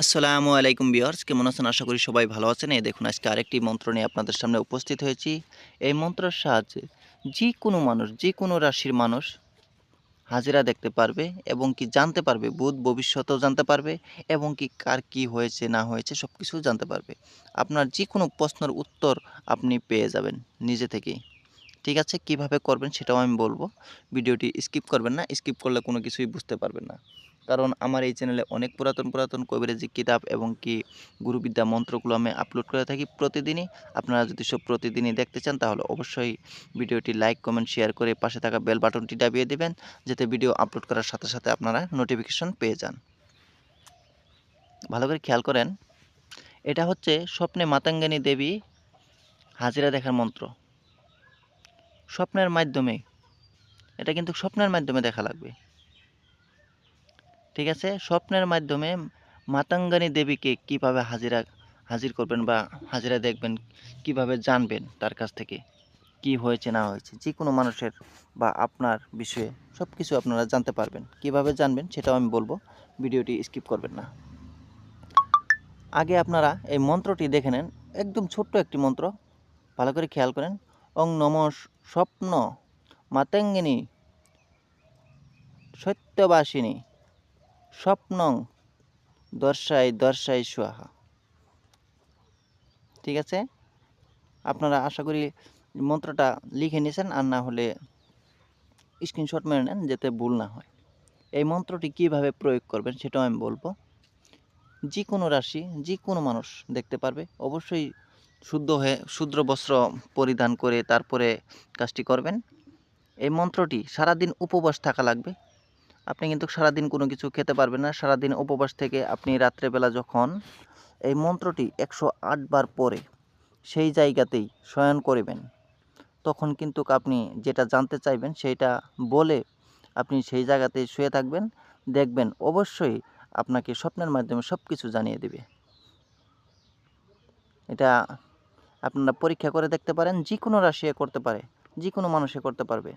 আসসালামু আলাইকুম বিয়ার্স কেমন আছেন? আশা করি সবাই ভালো আছেন। এই দেখুন, আজকে আরেকটি মন্ত্র নিয়ে আপনাদের সামনে উপস্থিত হয়েছি। এই মন্ত্রের সাহায্যে যে কোনো মানুষ যে কোনো রাশির মানুষ হাজিরা দেখতে পারবে এবং কি জানতে পারবে ভূত ভবিষ্যতেও জানতে পারবে এবং কি কার কি হয়েছে, না হয়েছে সব কিছু জানতে পারবে। আপনার যে কোনো প্রশ্নের উত্তর আপনি পেয়ে যাবেন নিজে থেকেই। ঠিক আছে? কীভাবে করবেন সেটাও আমি বলব। ভিডিওটি স্কিপ করবেন না, স্কিপ করলে কোনো কিছুই বুঝতে পারবেন না। কারণ আমার এই চ্যানেলে অনেক পুরাতন পুরাতন কবিরাজি কিতাব এবং কি গুরুবিদ্যা মন্ত্রগুলো আমি আপলোড করে থাকি প্রতিদিনই। আপনারা যদি সব প্রতিদিনই দেখতে চান, তাহলে অবশ্যই ভিডিওটি লাইক কমেন্ট শেয়ার করে পাশে থাকা বেল বাটনটি দাবিয়ে দেবেন, যাতে ভিডিও আপলোড করার সাথে সাথে আপনারা নোটিফিকেশন পেয়ে যান। ভালো করে খেয়াল করেন, এটা হচ্ছে স্বপ্নে মাতাঙ্গানী দেবী হাজিরা দেখার মন্ত্র। স্বপ্নের মাধ্যমে, এটা কিন্তু স্বপ্নের মাধ্যমে দেখা লাগবে। ঠিক আছে? স্বপ্নের মাধ্যমে মাতাঙ্গানী দেবীকে কীভাবে হাজিরা, হাজির করবেন বা হাজিরা দেখবেন, কীভাবে জানবেন তার কাছ থেকে? কি হয়েছে, না হয়েছে? যে কোনো মানুষের বা আপনার বিষয়ে সব কিছু আপনারা জানতে পারবেন। কীভাবে জানবেন সেটাও আমি বলব। ভিডিওটি স্কিপ করবেন না। আগে আপনারা এই মন্ত্রটি দেখে নেন। একদম ছোট্ট একটি মন্ত্র। ভালো করে খেয়াল করেন। অং নম স্বপ্ন মাতাঙ্গিনী সত্যবাসিনী। স্বপ্নং দর্শাই দর্শাই সোহা ঠিক আছে? আপনারা আশা করি মন্ত্রটা লিখে নিয়েছেন, আর না হলে স্ক্রিনশট মেরে নেন যাতে ভুল না হয়। এই মন্ত্রটি কীভাবে প্রয়োগ করবেন সেটাও আমি বলব। যে কোনো রাশি যে কোনো মানুষ দেখতে পারবে, অবশ্যই শুদ্ধ হয়ে শুদ্র বস্ত্র পরিধান করে তারপরে কাজটি করবেন। এই মন্ত্রটি সারাদিন উপবাস থাকা লাগবে আপনি কিন্তু সারাদিন কোনো কিছু খেতে পারবেন না। সারাদিন উপবাস থেকে আপনি রাত্রেবেলা যখন এই মন্ত্রটি একশো বার পরে সেই জায়গাতেই শয়ন করবেন। তখন কিন্তু আপনি যেটা জানতে চাইবেন সেইটা বলে আপনি সেই জায়গাতেই শুয়ে থাকবেন। দেখবেন অবশ্যই আপনাকে স্বপ্নের মাধ্যমে সব কিছু জানিয়ে দেবে। এটা আপনারা পরীক্ষা করে দেখতে পারেন যে কোনো রাশি করতে পারে যে কোনো মানুষে করতে পারবে।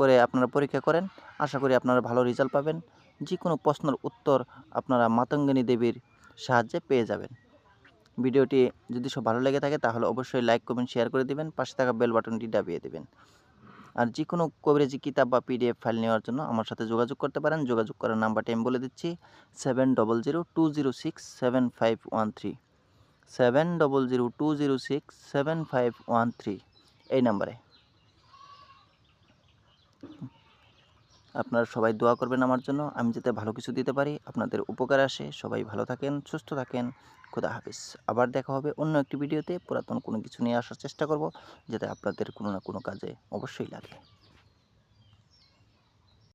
করে আপনারা পরীক্ষা করেন। আশা করি আপনারা ভালো রেজাল্ট পাবেন। যে কোনো প্রশ্নের উত্তর আপনারা মাতঙ্গিনী দেবীর সাহায্যে পেয়ে যাবেন। ভিডিওটি যদি সব ভালো লেগে থাকে তাহলে অবশ্যই লাইক কমেন্ট শেয়ার করে দিবেন। পাশে থাকা বেল বাটনটি দাবিয়ে দেবেন। আর যে কোনো কভারেজি কিতাব বা পিডিএফ ফাইল নেওয়ার জন্য আমার সাথে যোগাযোগ করতে পারেন। যোগাযোগ করার নাম্বারটি আমি বলে দিচ্ছি seven double zero two zero six seven five one three seven double zero two zero six seven five one three এই নাম্বারে। আপনারা সবাই দোয়া করবেন আমার জন্য। আমি যাতে ভালো কিছু দিতে পারি। আপনাদের উপকার আসে। সবাই ভালো থাকেন, সুস্থ থাকেন। খুদা হাফিজ। আবার দেখা হবে অন্য একটি ভিডিওতে। পুরাতন কোনো কিছু নিয়ে আসার চেষ্টা করব, যাতে আপনাদের কোনো না কোনো কাজে অবশ্যই লাগে।